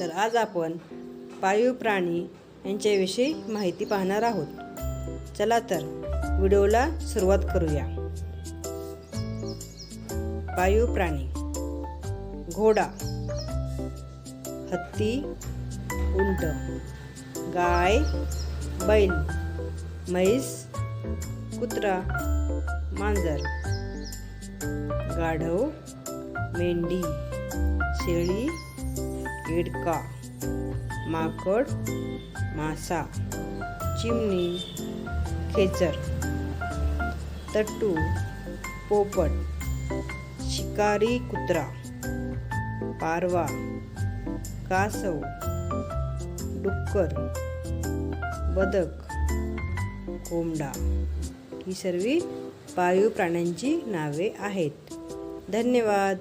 तर आज आपण पाळीव प्राणी यांच्याविषयी माहिती पाहणार आहोत. चला तर व्हिडिओला सुरुवात करूया. पाळीव प्राणी. घोडा. हत्ती. उंट. गाय. बैल. म्हैस. कुत्रा. मांजर. गाढव. मेंढी. शेळी. इडका माकड मासा चिमणी खेचर तट्टू पोपट शिकारी कुत्रा पारवा कासव डुक्कर बदक कोंबडा ही सर्व पाळीव प्राण्यांची नावे आहेत. धन्यवाद.